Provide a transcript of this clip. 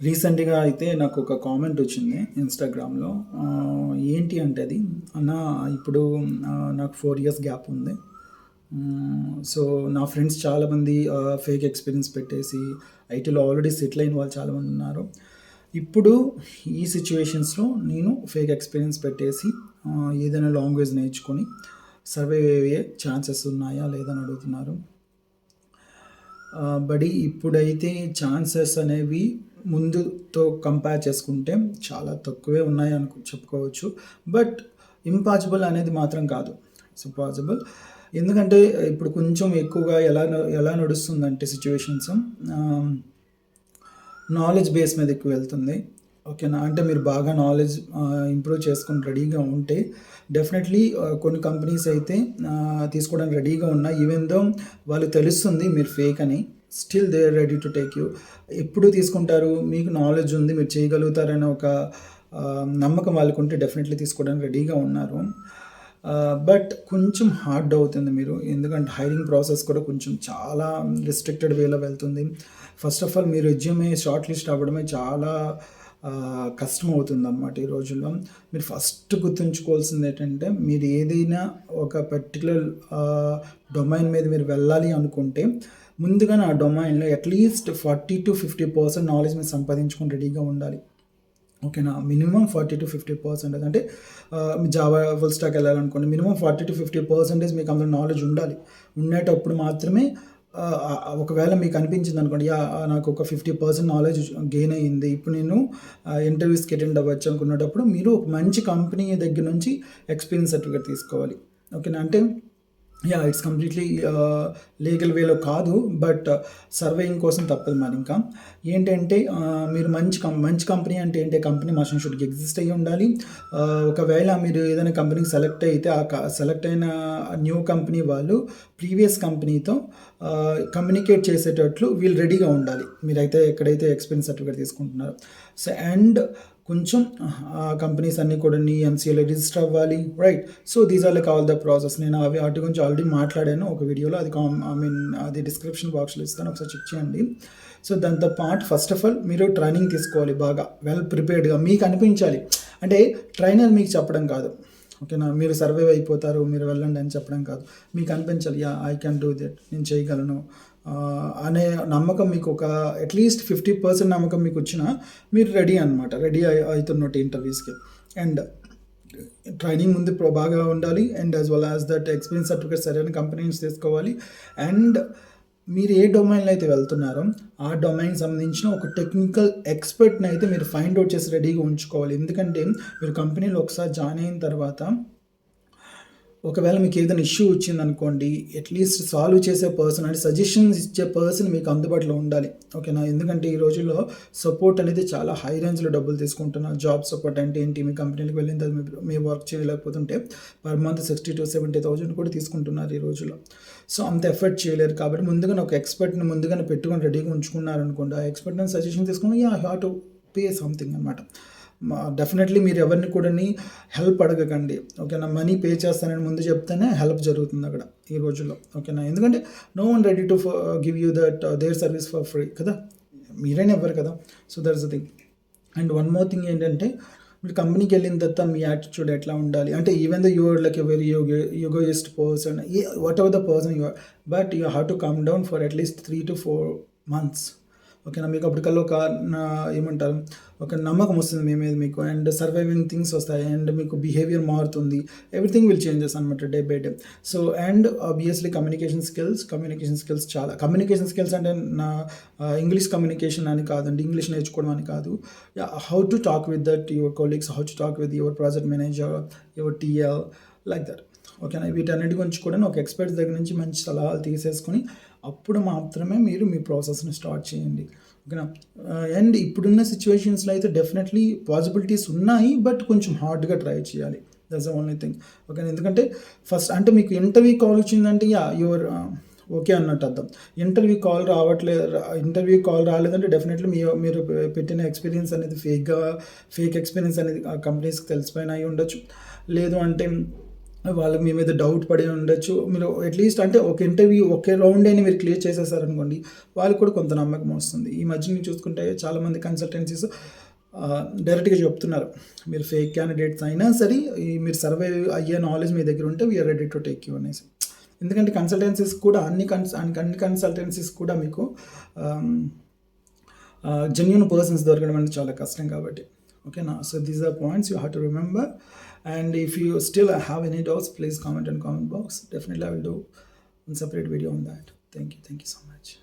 రీసెంట్‌గా అయితే నాకు ఒక కామెంట్ వచ్చింది ఇన్‌స్టాగ్రామ్‌లో. ఏంటి అంటే అది, అన్న ఇప్పుడు నాకు ఫోర్ ఇయర్స్ గ్యాప్ ఉంది. సో, నా ఫ్రెండ్స్ చాలామంది ఫేక్ ఎక్స్‌పీరియన్స్ పెట్టేసి ఐటీలో ఆల్రెడీ సెటిల్ అయిన వాళ్ళు చాలామంది ఉన్నారు. ఇప్పుడు ఈ సిచ్యువేషన్స్లో నేను ఫేక్ ఎక్స్‌పీరియన్స్ పెట్టేసి ఏదైనా లాంగ్వేజ్ నేర్చుకొని సర్వే అయ్యే ఛాన్సెస్ ఉన్నాయా? లేదా? అని అడుగుతున్నారు. బడి ఇప్పుడైతే ఛాన్సెస్ అనేవి ముందుతో కంపేర్ చేసుకుంటే చాలా తక్కువే ఉన్నాయి అనుకు చెప్పుకోవచ్చు. బట్ ఇంపాసిబుల్ అనేది మాత్రం కాదు. It's possible. ఎందుకంటే ఇప్పుడు కొంచెం ఎక్కువగా ఎలా ఎలా నడుస్తుందంటే సిచ్యువేషన్స్ నాలెడ్జ్ బేస్ మీద ఎక్కువ వెళ్తుంది. ఓకేనా? అంటే మీరు బాగా నాలెడ్జ్ ఇంప్రూవ్ uh, చేసుకొని రెడీగా ఉంటే డెఫినెట్‌లీ uh, కొన్ని కంపెనీస్ అయితే uh, తీసుకోవడానికి రెడీగా ఉన్నాయి. ఈవెన్ దో వాళ్ళు తెలుస్తుంది మీరు ఫేక్ అని. Still they are ready to take you. ఎప్పుడు తీసుకుంటారు? మీకు నాలెడ్జ్ ఉంది. మీరు చేయగలుగుతారనే ఒక నమ్మకం వాళ్ళకుంటే డెఫినెట్‌లీ తీసుకోవడానికి రెడీగా ఉన్నారు. బట్ కొంచెం హార్డ్ అవుతుంది మీరు. ఎందుకంటే హైరింగ్ ప్రాసెస్ కూడా కొంచెం చాలా రిస్ట్రిక్టెడ్ వేలో వెళ్తుంది. ఫస్ట్ ఆఫ్ ఆల్ మీ రెజ్యూమే షార్ట్ లిస్ట్ అవ్వడమే చాలా కష్టం అవుతుంది అన్నమాట ఈ రోజుల్లో. మీరు ఫస్ట్ గుర్తుంచుకోవాల్సింది ఏంటంటే మీరు ఏదైనా ఒక పర్టిక్యులర్ డొమైన్ మీద మీరు వెళ్ళాలి అనుకుంటే ముందుగా నా డొమైన్‌లో అట్‌లీస్ట్ 40-50% నాలెడ్జ్ మీరు సంపాదించుకొని రెడీగా ఉండాలి. ఓకేనా? Minimum forty to fifty percentage అంటే ఆహ్, Java full stack వెళ్ళాలనుకోండి minimum forty to fifty percentage మీకు అందులో నాలెడ్జ్ ఉండాలి. ఉండేటప్పుడు మాత్రమే ఒకవేళ మీకు అనిపించిందనుకోండి యా నాకు ఒక 50% నాలెడ్జ్ గెయిన్ అయింది. ఇప్పుడు నేను ఇంటర్వ్యూస్‌కి అటెండ్ అవ్వచ్చు అనుకునేటప్పుడు మీరు ఒక మంచి కంపెనీ దగ్గర నుంచి ఎక్స్‌పీరియన్స్ సర్టిఫికేట్ తీసుకోవాలి. ఓకేనా? అంటే యా ఇట్స్ కంప్లీట్‌లీ లీగల్ వేలో కాదు. బట్ సర్వేయింగ్ uh, కోసం తప్పదు మరి ఇంకా ఏంటంటే మీరు మంచి కం మంచి కంపెనీ అంటే ఏంటి? కంపెనీ మస్ట్ షుడ్ ఎగ్జిస్ట్ అయ్యి ఉండాలి. ఒకవేళ మీరు ఏదైనా కంపెనీకి సెలెక్ట్ అయితే ఆ సెలెక్ట్ అయిన న్యూ కంపెనీ వాళ్ళు ప్రీవియస్ కంపెనీతో కమ్యూనికేట్ చేసేటట్లు వీళ్ళు రెడీగా ఉండాలి. మీరైతే ఎక్కడైతే ఎక్స్‌పీరియన్స్ సర్టిఫికేట్ తీసుకుంటున్నారో. సో, అండ్ కొంచెం ఆ కంపెనీస్ అన్నీ కూడాని ఎంసీఏలో రిజిస్టర్ అవ్వాలి. Right? So, these are like all the process. నేను అవి వాటి గురించి ఆల్రెడీ మాట్లాడాను ఒక వీడియోలో. అది కామ్ ఐ మీన్ అది డిస్క్రిప్షన్ బాక్స్‌లో ఇస్తాను. ఒకసారి చెక్ చేయండి. సో, దాంతో పాటు ఫస్ట్ ఆఫ్ ఆల్ మీరు ట్రైనింగ్ తీసుకోవాలి బాగా. వెల్ ప్రిపేర్డ్‌గా మీకు అనిపించాలి. అంటే ట్రైనర్ మీకు చెప్పడం కాదు. ఓకేనా? మీరు సర్వైవ్ అయిపోతారు. మీరు వెళ్ళండి అని చెప్పడం కాదు. మీకు అనిపించాలి yeah I can do that నేను చేయగలను. అనే నమ్మకం మీకు ఒక అట్‌లీస్ట్ 50% నమ్మకం మీకు వచ్చిన మీరు రెడీ అన్నమాట. రెడీ అవుతున్నట్టు ఇంటర్వ్యూస్‌కి. అండ్ ట్రైనింగ్ ముందు బాగా ఉండాలి. And as well as that experience certificate సరైన కంపెనీ నుంచి తీసుకోవాలి. అండ్ మీరు ఏ డొమైన్‌లో అయితే వెళ్తున్నారో ఆ డొమైన్ సంబంధించిన ఒక టెక్నికల్ ఎక్స్‌పర్ట్‌ని అయితే మీరు ఫైండ్ అవుట్ చేసి రెడీగా ఉంచుకోవాలి. ఎందుకంటే మీరు కంపెనీలో ఒకసారి జాయిన్ అయిన తర్వాత ఒకవేళ మీకు ఏదైనా ఇష్యూ వచ్చిందనుకోండి అట్‌లీస్ట్ సాల్వ్ చేసే పర్సన్ అంటే సజెషన్స్ ఇచ్చే పర్సన్ మీకు అందుబాటులో ఉండాలి. ఓకేనా? ఎందుకంటే ఈ రోజుల్లో సపోర్ట్ అనేది చాలా హై రేంజ్‌లో డబ్బులు తీసుకుంటున్నారు. జాబ్ సపోర్ట్ అంటే ఏంటి? మీ కంపెనీలకు వెళ్ళిన తర్వాత మీ వర్క్ చేయలేకపోతుంటే పర్ మంత్ 60,000-70,000 కూడా తీసుకుంటున్నారు ఈ రోజుల్లో. సో, అంత ఎఫర్ట్ చేయలేరు కాబట్టి ముందుగానే ఒక ఎక్స్‌పర్ట్‌ని ముందుగానే పెట్టుకొని రెడీగా ఉంచుకున్నారనుకోండి. ఆ ఎక్స్పర్ట్ని సజెషన్ తీసుకుని you have to pay something అన్నమాట. డెఫినెట్‌లీ మీరు ఎవరిని కూడాని హెల్ప్ అడగకండి. ఓకేనా? మనీ పే చేస్తానని ముందు చెప్తేనే హెల్ప్ జరుగుతుంది అక్కడ ఈ రోజుల్లో. ఓకేనా? ఎందుకంటే no one ready to give you that their service for free కదా! మీరైనా ఇవ్వరు కదా! So, that's the thing. And one more thing ఏంటంటే మీరు కంపెనీకి వెళ్ళిన తర్వాత మీ యాటిట్యూడ్ ఎట్లా ఉండాలి? అంటే even the you like a very ego egoist person whatever the person you but you have to come down for at least 3-4 months. ఓకేనా? మీకు అప్పటికల్లా ఒక ఏమంటారు? ఒక నమ్మకం వస్తుంది మీ మీద మీకు. అండ్ సర్వైవింగ్ థింగ్స్ వస్తాయి. అండ్ మీకు బిహేవియర్ మారుతుంది. ఎవ్రీథింగ్ విల్ చేంజెస్ అనమాట day by day. So, and obviously communication skills, communication skills చాలా కమ్యూనికేషన్ స్కిల్స్ అంటే నా ఇంగ్లీష్ కమ్యూనికేషన్ అని కాదండి. ఇంగ్లీష్ నేర్చుకోవడం అని కాదు. How to talk with that your colleagues, how to talk with your project manager, your TL like that. ఓకేనా? వీటన్నిటి గురించి కూడా ఒక ఎక్స్‌పర్ట్స్ దగ్గర నుంచి మంచి సలహాలు తీసేసుకొని అప్పుడు మాత్రమే మీరు మీ ప్రాసెస్‌ని స్టార్ట్ చేయండి. ఓకేనా? Uh, అండ్ ఇప్పుడున్న సిచ్యువేషన్స్లో అయితే డెఫినెట్‌లీ పాసిబిలిటీస్ ఉన్నాయి. బట్ కొంచెం హార్డ్‌గా ట్రై చేయాలి. That's the only thing. Okay ఎందుకంటే ఫస్ట్ అంటే మీకు ఇంటర్వ్యూ కాల్ వచ్చిందంటే యా యువర్ uh, ఓకే అన్నట్టు అర్థం. ఇంటర్వ్యూ కాల్ రావట్లేదు ఇంటర్వ్యూ కాల్ రాలేదంటే డెఫినెట్‌లీ మీ మీరు పెట్టిన ఎక్స్‌పీరియన్స్ అనేది ఫేక్‌గా ఫేక్ ఎక్స్‌పీరియన్స్ అనేది ఆ కంపెనీస్‌కి తెలిసిపోయిన అయి ఉండొచ్చు. లేదు అంటే వాళ్ళు మీ మీద డౌట్ పడి ఉండొచ్చు. మీరు అట్లీస్ట్ అంటే ఒక ఇంటర్వ్యూ ఒకే రౌండ్ అయినా మీరు క్లియర్ చేసేసారనుకోండి వాళ్ళకి కూడా కొంత నమ్మకం వస్తుంది. ఈ మధ్య నేను చూసుకుంటే చాలామంది కన్సల్టెన్సీస్ డైరెక్ట్గా చెప్తున్నారు. మీరు ఫేక్ క్యాండిడేట్స్ అయినా సరే మీరు సర్వే అయ్యే నాలెడ్జ్ మీ దగ్గర ఉంటే we are ready to take you అనేసి. ఎందుకంటే కన్సల్టెన్సీస్ కూడా అన్ని కన్స్ అన్ని కన్సల్టెన్సీస్ కూడా మీకు జెన్యున్ పర్సన్స్ దొరకడం అనేది చాలా కష్టం కాబట్టి. okay now so these are points you have to remember. And if you still have any doubts please comment in comment box. Definitely i will do a separate video on that. Thank you. Thank you so much.